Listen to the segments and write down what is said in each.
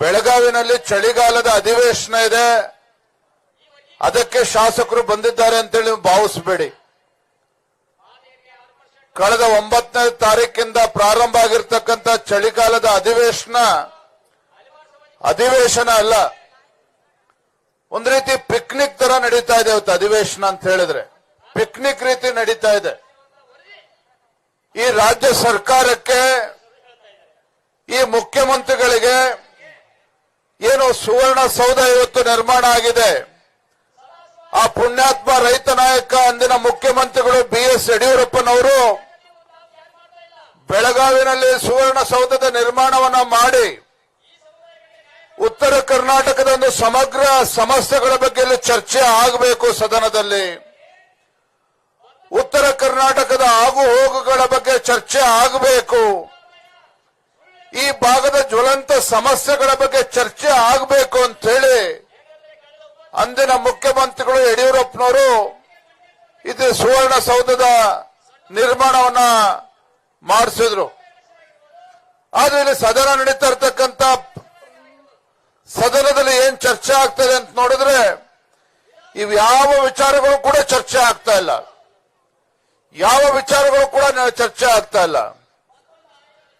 ಬೆಳಗಾವಿನಲ್ಲಿ ಚಳಿಗಾಲದ ಅಧಿವೇಶನ ಇದೆ. ಅದಕ್ಕೆ ಶಾಸಕರು ಬಂದಿದ್ದಾರೆ ಅಂತೇಳಿ ನೀವು ಭಾವಿಸಬೇಡಿ. ಕಳೆದ ಒಂಬತ್ತನೇ ತಾರೀಕಿಂದ ಪ್ರಾರಂಭ ಆಗಿರ್ತಕ್ಕಂಥ ಚಳಿಗಾಲದ ಅಧಿವೇಶನ ಅಧಿವೇಶನ ಅಲ್ಲ. ಒಂದ್ ರೀತಿ ಪಿಕ್ನಿಕ್ ತರ ನಡೀತಾ ಇದೆ ಇವತ್ತು ಅಧಿವೇಶನ ಅಂತ ಹೇಳಿದ್ರೆ. ಪಿಕ್ನಿಕ್ ರೀತಿ ನಡೀತಾ ಇದೆ. ಈ ರಾಜ್ಯ ಸರ್ಕಾರಕ್ಕೆ, ಈ ಮುಖ್ಯಮಂತ್ರಿಗಳಿಗೆ ಏನು ಸುವರ್ಣ ಸೌಧ ಇವತ್ತು ನಿರ್ಮಾಣ ಆಗಿದೆ? ಆ ಪುಣ್ಯಾತ್ಮ ರೈತ ನಾಯಕ ಅಂದಿನ ಮುಖ್ಯಮಂತ್ರಿಗಳು ಬಿ ಎಸ್ ಯಡಿಯೂರಪ್ಪನವರು ಬೆಳಗಾವಿನಲ್ಲಿ ಸುವರ್ಣ ಸೌಧದ ನಿರ್ಮಾಣವನ್ನ ಮಾಡಿ ಉತ್ತರ ಕರ್ನಾಟಕದ ಒಂದು ಸಮಗ್ರ ಸಮಸ್ಯೆಗಳ ಬಗ್ಗೆ ಚರ್ಚೆ ಆಗಬೇಕು ಸದನದಲ್ಲಿ. ಉತ್ತರ ಕರ್ನಾಟಕದ ಆಗು ಹೋಗುಗಳ ಬಗ್ಗೆ ಚರ್ಚೆ ಆಗಬೇಕು. ಈ ಭಾಗದ ಜ್ವಲಂತ ಸಮಸ್ಯೆಗಳ ಬಗ್ಗೆ ಚರ್ಚೆ ಆಗಬೇಕು ಅಂತ ಹೇಳಿ ಅಂದಿನ ಮುಖ್ಯಮಂತ್ರಿಗಳು ಯಡಿಯೂರಪ್ಪನವರು ಇದು ಸುವರ್ಣ ಸೌಧದ ನಿರ್ಮಾಣವನ್ನ ಮಾಡಿಸಿದ್ರು. ಆದ್ರೆ ಇಲ್ಲಿ ಸದನ ನಡೀತಾ ಇರ್ತಕ್ಕಂಥ ಸದನದಲ್ಲಿ ಏನ್ ಚರ್ಚೆ ಆಗ್ತದೆ ಅಂತ ನೋಡಿದ್ರೆ ಇವ್ ಯಾವ ವಿಚಾರಗಳು ಕೂಡ ಚರ್ಚೆ ಆಗ್ತಾ ಇಲ್ಲ. ಯಾವ ವಿಚಾರಗಳು ಕೂಡ ಚರ್ಚೆ ಆಗ್ತಾ ಇಲ್ಲ.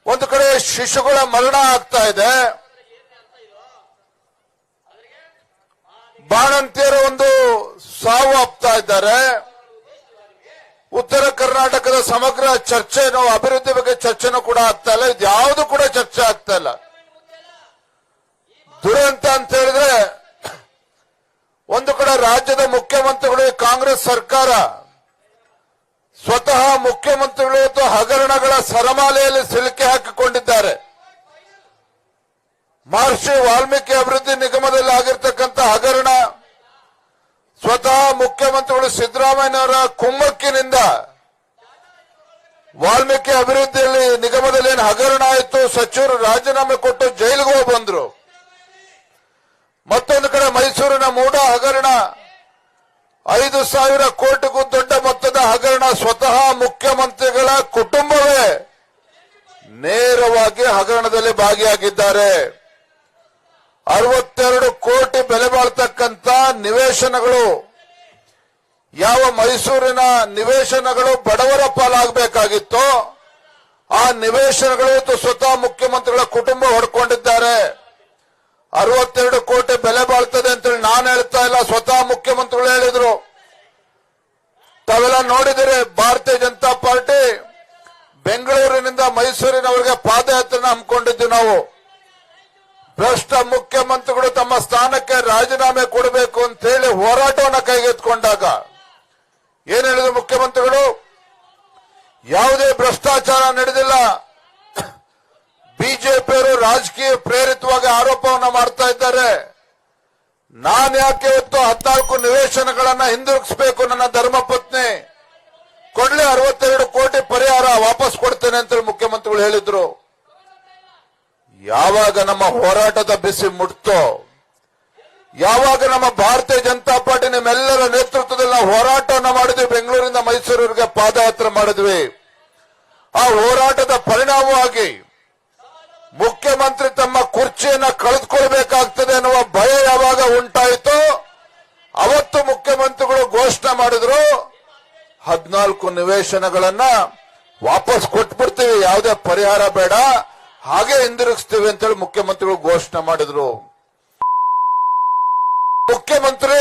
ಒಂದು ಕಡೆ ಶಿಶುಗಳ ಮರಣ ಆಗ್ತಾ ಇದೆ. ಬಾಣಂತಿಯರ ಒಂದು ಸಾವು ಆಗ್ತಾ ಇದ್ದಾರೆ. ಉತ್ತರ ಕರ್ನಾಟಕದ ಸಮಗ್ರ ಚರ್ಚೆನೋ, ಅಭಿವೃದ್ಧಿ ಬಗ್ಗೆ ಚರ್ಚೆನೂ ಕೂಡ ಆಗ್ತಾ ಇಲ್ಲ. ಇದ್ಯಾವುದು ಕೂಡ ಚರ್ಚೆ ಆಗ್ತಾ ಇಲ್ಲ. ದುರಂತ ಅಂತ ಹೇಳಿದ್ರೆ, ಒಂದು ಕಡೆ ರಾಜ್ಯದ ಮುಖ್ಯಮಂತ್ರಿಗಳು ಕಾಂಗ್ರೆಸ್ ಸರ್ಕಾರ ಸ್ವತಃ ಮುಖ್ಯಮಂತ್ರಿಗಳು ಇವತ್ತು ಹಗರಣಗಳ ಸರಮಾಲೆಯಲ್ಲಿ ಸಿಲುಕಿ ಹಾಕಿಕೊಂಡಿದ್ದಾರೆ. ಮಹರ್ಷಿ ವಾಲ್ಮೀಕಿ ಅಭಿವೃದ್ಧಿ ನಿಗಮದಲ್ಲಿ ಆಗಿರ್ತಕ್ಕಂಥ ಹಗರಣ, ಸ್ವತಃ ಮುಖ್ಯಮಂತ್ರಿಗಳು ಸಿದ್ದರಾಮಯ್ಯನವರ ಕುಮ್ಮಕ್ಕಿನಿಂದ ವಾಲ್ಮೀಕಿ ಅಭಿವೃದ್ಧಿಯಲ್ಲಿ ನಿಗಮದಲ್ಲಿ ಏನು ಹಗರಣ ಆಯಿತು, ಸಚಿವರು ರಾಜೀನಾಮೆ ಕೊಟ್ಟು ಜೈಲಿಗೆ ಹೋಗಿ ಬಂದ್ರು. ಮತ್ತೊಂದು ಕಡೆ ಮೈಸೂರಿನ ಮೂಡ ಹಗರಣ, ಐದು ಸಾವಿರ ಕೋಟಿಗೂ ಮೊತ್ತದ ಹಗರಣ ಸ್ವತಃ ಮುಖ್ಯಮಂತ್ರಿಗಳ ಕುಟುಂಬವೇ ನೇರವಾಗಿ ಹಗರಣದಲ್ಲಿ ಭಾಗಿಯಾಗಿದ್ದಾರೆ. ಅರವತ್ತೆರಡು ಕೋಟಿ ಬೆಲೆ ಬಾಳ್ತಕ್ಕಂತ ನಿವೇಶನಗಳು, ಯಾವ ಮೈಸೂರಿನ ನಿವೇಶನಗಳು ಬಡವರ ಪಾಲಾಗಬೇಕಾಗಿತ್ತೋ, ಆ ನಿವೇಶನಗಳು ಸ್ವತಃ ಮುಖ್ಯಮಂತ್ರಿಗಳ ಕುಟುಂಬ ಹೊಡ್ಕೊಂಡಿದ್ದಾರೆ. ಅರವತ್ತೆರಡು ಕೋಟಿ ಬೆಲೆ ಬಾಳ್ತದೆ ಅಂತೇಳಿ ನಾನು ಹೇಳ್ತಾ ಇಲ್ಲ, ಸ್ವತಃ ಮುಖ್ಯಮಂತ್ರಿಗಳು ಹೇಳಿದ್ರು. ನೋಡಿದರೆ ಭಾರತೀಯ ಜನತಾ ಪಾರ್ಟಿ ಬೆಂಗಳೂರಿನಿಂದ ಮೈಸೂರಿನವರೆಗೆ ಪಾದಯಾತ್ರೆ ಹಮ್ಮಿಕೊಂಡಿದ್ದು ನಾವು. ಭ್ರಷ್ಟ ಮುಖ್ಯಮಂತ್ರಿಗಳು ತಮ್ಮ ಸ್ಥಾನಕ್ಕೆ ರಾಜೀನಾಮೆ ಕೊಡಬೇಕು ಅಂತ ಹೇಳಿ ಹೋರಾಟವನ್ನು ಕೈಗೆತ್ತಿಕೊಂಡಾಗ ಏನ್ ಹೇಳಿದ್ರು ಮುಖ್ಯಮಂತ್ರಿಗಳು? ಯಾವುದೇ ಭ್ರಷ್ಟಾಚಾರ ನಡೆದಿಲ್ಲ. ಬಿಜೆಪಿಯವರು ರಾಜಕೀಯ ಪ್ರೇರಿತವಾಗಿ ಆರೋಪವನ್ನ ಮಾಡ್ತಾ ಇದ್ದಾರೆ. ನಾನು ಯಾಕೆ ಇವತ್ತು ಹದಿನಾಲ್ಕು ನಿವೇಶನಗಳನ್ನ ಹಿಂದಿರುಗಿಸಬೇಕು ನನ್ನ ಕೊಡ್ಲಿ ಅರವತ್ತೆರಡು ಕೋಟಿ ಪರಿಹಾರ ವಾಪಸ್ ಕೊಡ್ತೇನೆ ಅಂತ ಮುಖ್ಯಮಂತ್ರಿಗಳು ಹೇಳಿದ್ರು. ಯಾವಾಗ ನಮ್ಮ ಹೋರಾಟದ ಬಿಸಿ ಮುಟ್ತೋ, ಯಾವಾಗ ನಮ್ಮ ಭಾರತೀಯ ಜನತಾ ಪಾರ್ಟಿ ನಿಮ್ಮೆಲ್ಲರ ನೇತೃತ್ವದಲ್ಲಿ ನಾವು ಹೋರಾಟವನ್ನು ಮಾಡಿದ್ವಿ, ಬೆಂಗಳೂರಿಂದ ಮೈಸೂರಿಗೆ ಪಾದಯಾತ್ರೆ ಮಾಡಿದ್ವಿ. ಆ ಹೋರಾಟದ ಪರಿಣಾಮವಾಗಿ ಮುಖ್ಯಮಂತ್ರಿ ತಮ್ಮ ಕುರ್ಚಿಯನ್ನ ಕಳೆದುಕೊಳ್ಬೇಕಾಗ್ತದೆ ಅನ್ನುವ ಭಯ ಯಾವಾಗ ಉಂಟಾಯಿತೋ ಅವತ್ತು ಮುಖ್ಯಮಂತ್ರಿಗಳು ಘೋಷಣೆ ಮಾಡಿದ್ರು ಹದಿನಾಲ್ಕು ನಿವೇಶನಗಳನ್ನ ವಾಪಸ್ ಕೊಟ್ಬಿಡ್ತೀವಿ. ಯಾವುದೇ ಪರಿಹಾರ ಬೇಡ. ಹಾಗೆ ಹಿಂದಿರುಗಿಸ್ತೀವಿ ಅಂತೇಳಿ ಮುಖ್ಯಮಂತ್ರಿಗಳು ಘೋಷಣೆ ಮಾಡಿದ್ರು. ಮುಖ್ಯಮಂತ್ರಿ